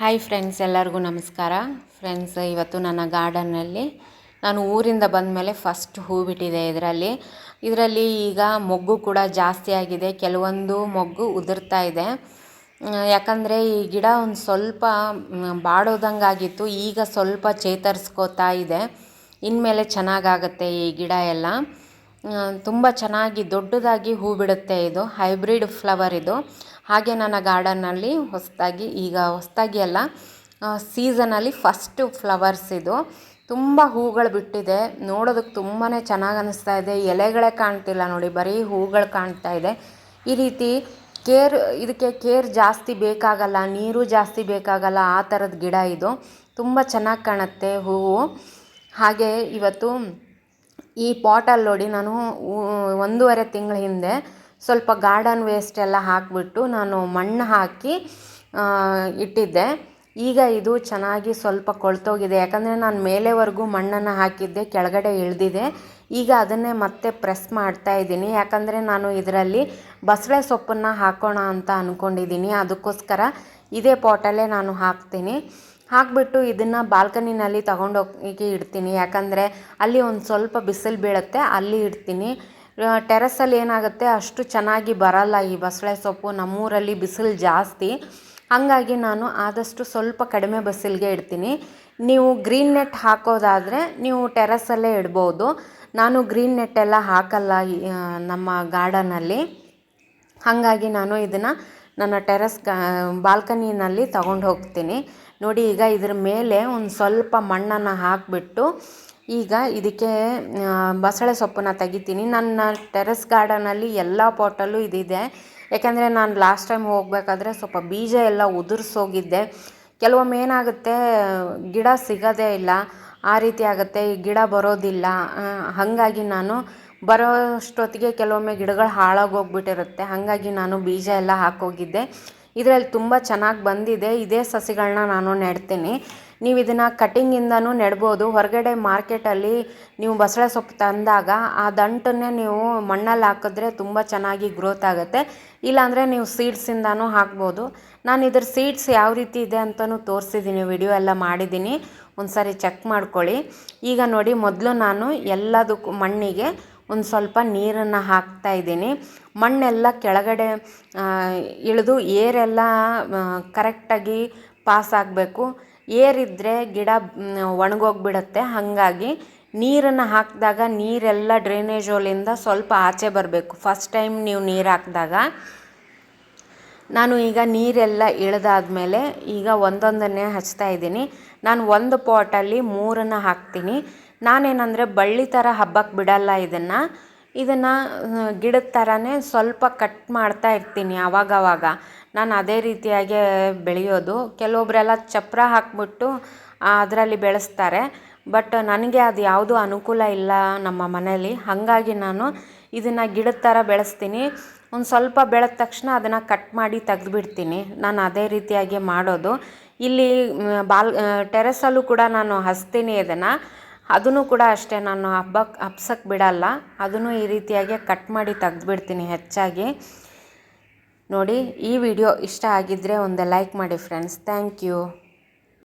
Hi friends ಎಲ್ಲರಿಗೂ ನಮಸ್ಕಾರ. Friends ಇವತ್ತು ನನ್ನ ಗಾರ್ಡನ್ನಲ್ಲಿ ನಾನು ಊರಿಂದ ಬಂದ ಮೇಲೆ ಫಸ್ಟ್ ಹೂ ಬಿಟ್ಟಿದೆ ಇದರಲ್ಲಿ. ಇದರಲ್ಲಿ ಈಗ ಮೊಗ್ಗು ಕೂಡ ಜಾಸ್ತಿ ಆಗಿದೆ. ಕೆಲವೊಂದು ಮೊಗ್ಗು ಉದುರ್ತಾ ಇದೆ. ಯಾಕಂದರೆ ಈ ಗಿಡ ಒಂದು ಸ್ವಲ್ಪ ಬಾಡೋದಂಗಾಗಿತ್ತು. ಈಗ ಸ್ವಲ್ಪ ಚೇತರಿಸ್ಕೋತಾ ಇದೆ. ಇನ್ಮೇಲೆ ಚೆನ್ನಾಗಾಗತ್ತೆ ಈ ಗಿಡ ಎಲ್ಲ. ತುಂಬ ಚೆನ್ನಾಗಿ ದೊಡ್ಡದಾಗಿ ಹೂ ಬಿಡುತ್ತೆ ಇದು. ಹೈಬ್ರಿಡ್ ಫ್ಲವರ್ ಇದು. ಹಾಗೆ ನನ್ನ ಗಾರ್ಡನ್ನಲ್ಲಿ ಹೊಸದಾಗಿ, ಈಗ ಹೊಸದಾಗಿ ಅಲ್ಲ ಸೀಸನಲ್ಲಿ ಫಸ್ಟು ಫ್ಲವರ್ಸ್ ಇದು. ತುಂಬ ಹೂಗಳು ಬಿಟ್ಟಿದೆ. ನೋಡೋದಕ್ಕೆ ತುಂಬಾ ಚೆನ್ನಾಗಿ ಅನ್ನಿಸ್ತಾ ಇದೆ. ಎಲೆಗಳೇ ಕಾಣ್ತಿಲ್ಲ ನೋಡಿ, ಬರೀ ಹೂಗಳು ಕಾಣ್ತಾ ಇದೆ. ಈ ರೀತಿ ಕೇರ್, ಇದಕ್ಕೆ ಕೇರ್ ಜಾಸ್ತಿ ಬೇಕಾಗಲ್ಲ, ನೀರು ಜಾಸ್ತಿ ಬೇಕಾಗಲ್ಲ, ಆ ಥರದ ಗಿಡ ಇದು. ತುಂಬ ಚೆನ್ನಾಗಿ ಕಾಣುತ್ತೆ ಹೂವು. ಹಾಗೆ ಇವತ್ತು ಈ ಪಾಟಲ್ಲಿ ನೋಡಿ ನಾನು ಒಂದೂವರೆ ತಿಂಗಳ ಹಿಂದೆ ಸ್ವಲ್ಪ ಗಾರ್ಡನ್ ವೇಸ್ಟ್ ಎಲ್ಲ ಹಾಕಿಬಿಟ್ಟು ನಾನು ಮಣ್ಣು ಹಾಕಿ ಇಟ್ಟಿದ್ದೆ. ಈಗ ಇದು ಚೆನ್ನಾಗಿ ಸ್ವಲ್ಪ ಕೊಳ್ತೋಗಿದೆ. ಯಾಕಂದರೆ ನಾನು ಮೇಲೆವರೆಗೂ ಮಣ್ಣನ್ನು ಹಾಕಿದ್ದೆ, ಕೆಳಗಡೆ ಇಳಿದಿದೆ. ಈಗ ಅದನ್ನೇ ಮತ್ತೆ ಪ್ರೆಸ್ ಮಾಡ್ತಾ ಇದ್ದೀನಿ. ಯಾಕಂದರೆ ನಾನು ಇದರಲ್ಲಿ ಬಸಳೆ ಸೊಪ್ಪನ್ನು ಹಾಕೋಣ ಅಂತ ಅಂದ್ಕೊಂಡಿದ್ದೀನಿ ಅದಕ್ಕೋಸ್ಕರ ಇದೇ ಪಾಟಲ್ಲೇ ನಾನು ಹಾಕ್ತೀನಿ. ಹಾಕಿಬಿಟ್ಟು ಇದನ್ನು ಬಾಲ್ಕನಿನಲ್ಲಿ ತಗೊಂಡೋಗಿ ಇಡ್ತೀನಿ. ಯಾಕಂದರೆ ಅಲ್ಲಿ ಒಂದು ಸ್ವಲ್ಪ ಬಿಸಿಲು ಬೀಳುತ್ತೆ, ಅಲ್ಲಿ ಇಡ್ತೀನಿ. ಟೆರಸಲ್ಲಿ ಏನಾಗುತ್ತೆ, ಅಷ್ಟು ಚೆನ್ನಾಗಿ ಬರಲ್ಲ ಈ ಬಸಳೆ ಸೊಪ್ಪು, ನಮ್ಮೂರಲ್ಲಿ ಬಿಸಿಲು ಜಾಸ್ತಿ. ಹಾಗಾಗಿ ನಾನು ಆದಷ್ಟು ಸ್ವಲ್ಪ ಕಡಿಮೆ ಬಿಸಿಲಿಗೆ ಇಡ್ತೀನಿ. ನೀವು ಗ್ರೀನ್ ನೆಟ್ ಹಾಕೋದಾದರೆ ನೀವು ಟೆರಸಲ್ಲೇ ಇಡ್ಬೋದು. ನಾನು ಗ್ರೀನ್ ನೆಟ್ ಎಲ್ಲ ಹಾಕಲ್ಲ ನಮ್ಮ ಗಾರ್ಡನಲ್ಲಿ. ಹಾಗಾಗಿ ನಾನು ಇದನ್ನು ನನ್ನ ಟೆರಸ್ ಬಾಲ್ಕನಿನಲ್ಲಿ ತಗೊಂಡು ಹೋಗ್ತೀನಿ. ನೋಡಿ, ಈಗ ಇದ್ರ ಮೇಲೆ ಒಂದು ಸ್ವಲ್ಪ ಮಣ್ಣನ್ನು ಹಾಕಿಬಿಟ್ಟು ಈಗ ಇದಕ್ಕೆ ಬಸಳೆ ಸೊಪ್ಪನ್ನ ತೆಗಿತೀನಿ. ನನ್ನ ಟೆರೆಸ್ ಗಾರ್ಡನಲ್ಲಿ ಎಲ್ಲ ಪಾಟಲ್ಲೂ ಇದಿದೆ. ಯಾಕೆಂದರೆ ನಾನು ಲಾಸ್ಟ್ ಟೈಮ್ ಹೋಗಬೇಕಾದ್ರೆ ಸ್ವಲ್ಪ ಬೀಜ ಎಲ್ಲ ಉದುರಿಸೋಗಿದ್ದೆ ಕೆಲವೊಮ್ಮೆ ಏನಾಗುತ್ತೆ, ಗಿಡ ಸಿಗೋದೇ ಇಲ್ಲ. ಆ ರೀತಿ ಆಗುತ್ತೆ, ಈ ಗಿಡ ಬರೋದಿಲ್ಲ. ಹಾಗಾಗಿ ನಾನು ಬರೋ ಅಷ್ಟೊತ್ತಿಗೆ ಕೆಲವೊಮ್ಮೆ ಗಿಡಗಳು ಹಾಳಾಗೋಗ್ಬಿಟ್ಟಿರುತ್ತೆ ಹಾಗಾಗಿ ನಾನು ಬೀಜ ಎಲ್ಲ ಹಾಕೋಗಿದ್ದೆ ಇದರಲ್ಲಿ ತುಂಬ ಚೆನ್ನಾಗಿ ಬಂದಿದೆ. ಇದೇ ಸಸಿಗಳನ್ನ ನಾನು ನೆಡ್ತೀನಿ. ನೀವು ಇದನ್ನು ಕಟ್ಟಿಂಗಿಂದನೂ ನೆಡ್ಬೋದು. ಹೊರಗಡೆ ಮಾರ್ಕೆಟಲ್ಲಿ ನೀವು ಬಸಳೆ ಸೊಪ್ಪು ತಂದಾಗ ಆ ದಂಟನ್ನೇ ನೀವು ಮಣ್ಣಲ್ಲಿ ಹಾಕಿದ್ರೆ ತುಂಬ ಚೆನ್ನಾಗಿ ಗ್ರೋತ್ ಆಗುತ್ತೆ. ಇಲ್ಲಾಂದರೆ ನೀವು ಸೀಡ್ಸಿಂದನೂ ಹಾಕ್ಬೋದು. ನಾನು ಇದ್ರ ಸೀಡ್ಸ್ ಯಾವ ರೀತಿ ಇದೆ ಅಂತಲೂ ತೋರಿಸಿದ್ದೀನಿ ವಿಡಿಯೋ ಎಲ್ಲ ಮಾಡಿದ್ದೀನಿ ಒಂದು ಸಾರಿ ಚೆಕ್ ಮಾಡ್ಕೊಳ್ಳಿ. ಈಗ ನೋಡಿ, ಮೊದಲು ನಾನು ಎಲ್ಲದಕ್ಕೂ ಮಣ್ಣಿಗೆ ಒಂದು ಸ್ವಲ್ಪ ನೀರನ್ನು ಹಾಕ್ತಾ ಇದ್ದೀನಿ. ಮಣ್ಣೆಲ್ಲ ಕೆಳಗಡೆ ಇಳಿದು ಏರೆಲ್ಲ ಕರೆಕ್ಟಾಗಿ ಪಾಸ್ ಆಗಬೇಕು. ಏರಿದ್ದರೆ ಗಿಡ ಒಣಗೋಗ್ಬಿಡತ್ತೆ. ಹಾಗಾಗಿ ನೀರನ್ನು ಹಾಕಿದಾಗ ನೀರೆಲ್ಲ ಡ್ರೈನೇಜ್ ಹೋಲಿಂದ ಸ್ವಲ್ಪ ಆಚೆ ಬರಬೇಕು. ಫಸ್ಟ್ ಟೈಮ್ ನೀವು ನೀರು ಹಾಕಿದಾಗ. ನಾನು ಈಗ ನೀರೆಲ್ಲ ಇಳಿದಾದ್ಮೇಲೆ ಈಗ ಒಂದೊಂದನ್ನೇ ಹಚ್ತಾ ಇದ್ದೀನಿ. ನಾನು ಒಂದು ಪಾಟಲ್ಲಿ ಮೂರನ್ನು ಹಾಕ್ತೀನಿ. ನಾನೇನಂದರೆ ಬಳ್ಳಿ ಥರ ಹಬ್ಬಕ್ಕೆ ಬಿಡಲ್ಲ ಇದನ್ನು. ಇದನ್ನು ಗಿಡದ ಥರನೇ ಸ್ವಲ್ಪ ಕಟ್ ಮಾಡ್ತಾ ಇರ್ತೀನಿ ಆವಾಗವಾಗ. ನಾನು ಅದೇ ರೀತಿಯಾಗಿ ಬೆಳೆಯೋದು. ಕೆಲವೊಬ್ಬರೆಲ್ಲ ಚಪ್ಪರ ಹಾಕಿಬಿಟ್ಟು ಅದರಲ್ಲಿ ಬೆಳೆಸ್ತಾರೆ. ಬಟ್ ನನಗೆ ಅದು ಯಾವುದೂ ಅನುಕೂಲ ಇಲ್ಲ ನಮ್ಮ ಮನೇಲಿ. ಹಾಗಾಗಿ ನಾನು ಇದನ್ನು ಗಿಡದ ಥರ ಬೆಳೆಸ್ತೀನಿ. ಒಂದು ಸ್ವಲ್ಪ ಬೆಳೆದ ತಕ್ಷಣ ಅದನ್ನು ಕಟ್ ಮಾಡಿ ತೆಗೆದುಬಿಡ್ತೀನಿ. ನಾನು ಅದೇ ರೀತಿಯಾಗಿ ಮಾಡೋದು. ಇಲ್ಲಿ ಬಾಲ್ ಟೆರೆಸಲ್ಲೂ ಕೂಡ ನಾನು ಹಚ್ತೀನಿ ಇದನ್ನು. ಅದನ್ನು ಕೂಡ ಅಷ್ಟೇ ನಾನು ಹಬ್ಬಕ್ಕೆ ಹಬ್ಸಕ್ಕೆ ಬಿಡಲ್ಲ. ಅದನ್ನು ಈ ರೀತಿಯಾಗಿ ಕಟ್ ಮಾಡಿ ತೆಗೆದ್ಬಿಡ್ತೀನಿ ಹೆಚ್ಚಾಗಿ. ನೋಡಿ, ಈ ವಿಡಿಯೋ ಇಷ್ಟ ಆಗಿದ್ದರೆ ಒಂದು ಲೈಕ್ ಮಾಡಿ ಫ್ರೆಂಡ್ಸ್ ಥ್ಯಾಂಕ್ ಯು